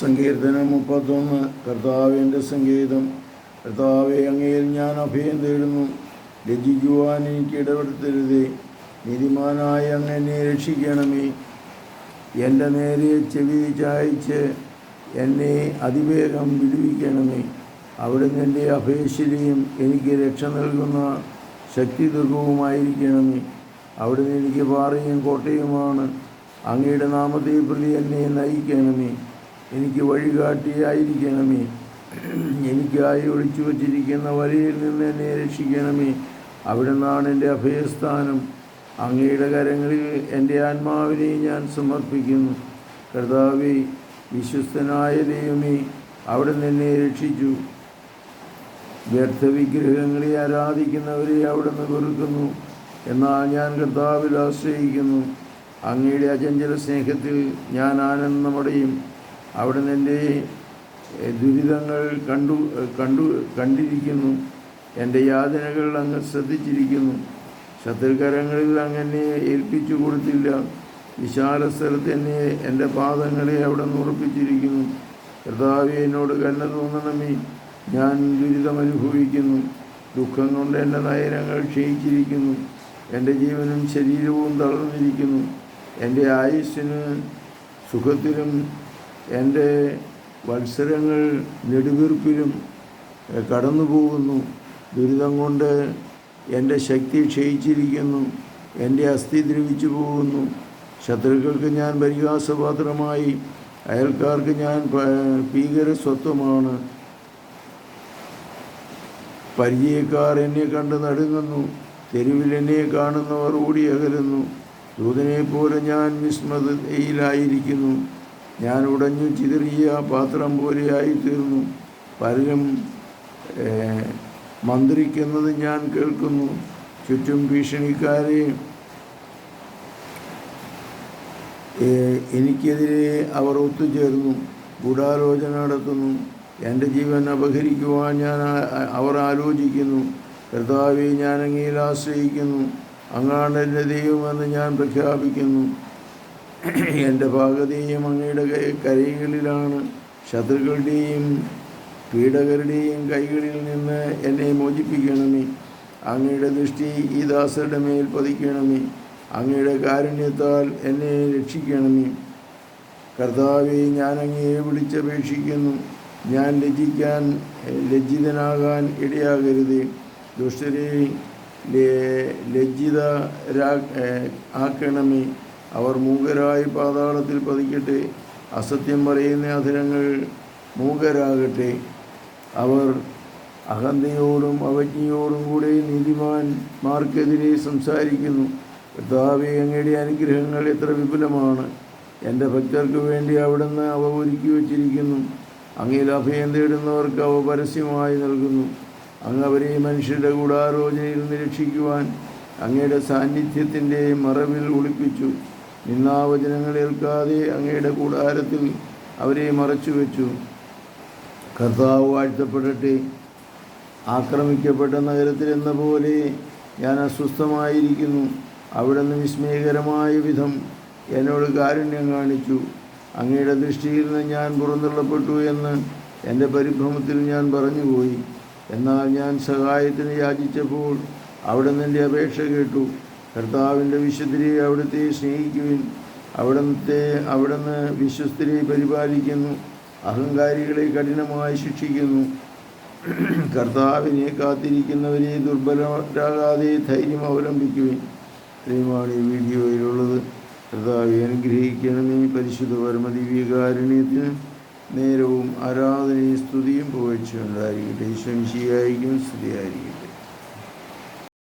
സങ്കീർത്തനം മുപ്പത്തൊന്ന്. കർത്താവിന്റെ സംഗീതം. കർത്താവെ അങ്ങയിൽ ഞാൻ അഭയം തേടുന്നു. രചിക്കുവാൻ എനിക്ക് ഇടപെടുത്തരുതേ നീതിമാനായ അങ്ങനെ രക്ഷിക്കണമേ. എന്റെ നേരെ ചെവി ചായച്ച് എന്നെ അതിവേഗം വിടുവിക്കണമേ. അവിടുന്ന് എന്റെ അഭയശിലയും എനിക്ക് രക്ഷ നൽകുന്ന ശക്തി ദുർഗവുമായിരിക്കണമേ അവിടുന്ന് എനിക്ക് പാറയും കോട്ടയുമാണ്. അങ്ങയുടെ നാമത്തെ പ്രതി എന്നെ നയിക്കണമേ. എനിക്ക് വഴികാട്ടിയായിരിക്കണമേ. എനിക്കായി ഒളിച്ചു വച്ചിരിക്കുന്ന വലയിൽ നിന്ന് എന്നെ രക്ഷിക്കണമേ. അവിടെ നിന്നാണ് എന്റെ അഭയസ്ഥാനം. അങ്ങയുടെ കരങ്ങളിൽ എന്റെ ആത്മാവിനെ ഞാൻ സമർപ്പിക്കുന്നു. കർത്താവെ വിശ്വസ്തനായ ദൈവമേ അവിടെ നിന്നെ രക്ഷിച്ചു. വ്യർത്ഥ വിഗ്രഹങ്ങളെ ആരാധിക്കുന്നവരെ അവിടെ നിന്ന് വെറുക്കുന്നു. എന്നാൽ ഞാൻ കർത്താവിൽ ആശ്രയിക്കുന്നു. അങ്ങയുടെ അചഞ്ചല സ്നേഹത്തിൽ ഞാൻ ആനന്ദമടയും. അവിടെ എന്റെ ദുരിതങ്ങൾ കണ്ടു കണ്ടു കണ്ടിരിക്കുന്നു. എന്റെ യാതനകൾ അങ്ങ് ശ്രദ്ധിച്ചിരിക്കുന്നു. ശത്രുകരങ്ങളിൽ അങ്ങനെ ഏൽപ്പിച്ചു കൊടുത്തില്ല. വിശാല സ്ഥലത്ത് എന്നെ എന്റെ പാദങ്ങളെ അവിടെ ഉറപ്പിച്ചിരിക്കുന്നു. കർത്താവെ എന്നോട് തോന്നണമേ. ഞാൻ ദുരിതമനുഭവിക്കുന്നു ദുഃഖം കൊണ്ട് എന്റെ നയനങ്ങൾ ക്ഷയിച്ചിരിക്കുന്നു. എന്റെ ജീവനും ശരീരവും തളർന്നിരിക്കുന്നു. എന്റെ ആയുസ്സിന് സുഖത്തിലും എന്റെ വത്സരങ്ങൾ നെടുവീർപ്പിലും കടന്നു പോകുന്നു ദുരിതം കൊണ്ട് എന്റെ ശക്തി ക്ഷയിച്ചിരിക്കുന്നു. എന്റെ അസ്ഥി ദ്രവിച്ചു പോകുന്നു. ശത്രുക്കൾക്ക് ഞാൻ പരിഹാസപാത്രമായി അയൽക്കാർക്ക് ഞാൻ ഭീകര സ്വത്വമാണ്. പരിചയക്കാർ എന്നെ കണ്ട് നടുങ്ങുന്നു. തെരുവിൽ എന്നെ കാണുന്നവർ ഓടി അകലുന്നു ദൂതനെപ്പോലെ പോലെ ഞാൻ വിസ്മൃതിയിലായിരിക്കുന്നു. ഞാൻ ഉടഞ്ഞു ചിതറിയ പാത്രം പോലെയായി തീർന്നു പലരും മന്ത്രിക്കുന്നത് ഞാൻ കേൾക്കുന്നു. ചുറ്റും ഭീഷണിക്കാരെ എനിക്കെതിരെ അവർ ഒത്തുചേർന്നു ഗൂഢാലോചന നടത്തുന്നു. എന്റെ ജീവൻ അപഹരിക്കുവാൻ ഞാൻ അവർ ആലോചിക്കുന്നു. കർത്താവെ ഞാൻ അങ്ങയിൽ ആശ്രയിക്കുന്നു. അങ്ങാണ് എന്റെ ദൈവമെന്ന് ഞാൻ പ്രഖ്യാപിക്കുന്നു. എന്റെ ഭാഗതയും അങ്ങയുടെ കൈ- കൈകളിലാണ് ശത്രുക്കളുടെയും പീഡകരുടെയും കൈകളിൽ നിന്ന് എന്നെ മോചിപ്പിക്കണമേ. അങ്ങയുടെ ദൃഷ്ടി ഈ ദാസരുടെ മേൽ പതിക്കണമേ. അങ്ങയുടെ കാരുണ്യത്താൽ എന്നെ രക്ഷിക്കണമേ. കർത്താവെ ഞാൻ അങ്ങയെ വിളിച്ചപേക്ഷിക്കുന്നു. ഞാൻ ലജ്ജിക്കാൻ ലജ്ജിതനാകാൻ ഇടയാകരുത്. ദുഷ്ടരെ ലജ്ജിത ആക്കണമേ. അവർ മൂകരായി പാതാളത്തിൽ പതിക്കട്ടെ. അസത്യം പറയുന്ന അധരങ്ങൾ മൂകരാകട്ടെ. അവർ അഹന്തയോടും അവജ്ഞയോടും കൂടെ നീതിമാന്മാർക്കെതിരെ സംസാരിക്കുന്നു. കർത്താവെ അങ്ങയുടെ അനുഗ്രഹങ്ങൾ എത്ര വിപുലമാണ്. എന്റെ ഭക്തർക്ക് വേണ്ടി അവിടുന്ന് അവ ഒരുക്കി വച്ചിരിക്കുന്നു. അങ്ങയിൽ അഭയം തേടുന്നവർക്ക് അവ പരസ്യമായി നൽകുന്നു. അങ്ങ് അവരെ മനുഷ്യരുടെ ഗൂഢാലോചനയിൽ നിരീക്ഷിക്കുവാൻ അങ്ങയുടെ സാന്നിധ്യത്തിന്റെ മറവിൽ ഒളിപ്പിച്ചു. നിന്നാവചനങ്ങൾ ഏൽക്കാതെ അങ്ങയുടെ കൂടാരത്തിൽ അവരെ മറച്ചു വെച്ചു. കർത്താവ് വാഴ്ത്തപ്പെടട്ടെ. ആക്രമിക്കപ്പെട്ട നഗരത്തിൽ എന്ന പോലെ ഞാൻ അസ്വസ്ഥമായിരിക്കുന്നു. അവിടുന്ന് വിസ്മയകരമായ വിധം എന്നോട് കാരുണ്യം കാണിച്ചു. അങ്ങയുടെ ദൃഷ്ടിയിൽ നിന്ന് ഞാൻ പുറന്തള്ളപ്പെട്ടു എന്ന് എന്റെ പരിഭ്രമത്തിൽ ഞാൻ പറഞ്ഞുപോയി. എന്നാൽ ഞാൻ സഹായത്തിന് യാചിച്ചപ്പോൾ അവിടുന്ന് എന്റെ അപേക്ഷ കേട്ടു. കർത്താവിന്റെ വിശുദ്ധരെ അവിടുത്തെ സ്നേഹിക്കുവിൻ. അവിടുത്തെ അവിടുന്ന് വിശ്വസ്തരെ പരിപാലിക്കുന്നു. അഹങ്കാരികളെ കഠിനമായി ശിക്ഷിക്കുന്നു. കർത്താവിനെ കാത്തിരിക്കുന്നവരെ ദുർബലരാകാതെ ധൈര്യം അവലംബിക്കുവിൻ. ഇത്രയുമാണ് ഈ വീഡിയോയിലുള്ളത്. കർത്താവെ അനുഗ്രഹിക്കണമേ. പരിശുദ്ധ പരമദിവ്യകാരുണ്യത്തിന് നേരവും ആരാധനയും സ്തുതിയും പോയിച്ചുണ്ടായിരിക്കട്ടെ ശംശിയായിരിക്കും സ്തുതിയായിരിക്കട്ടെ.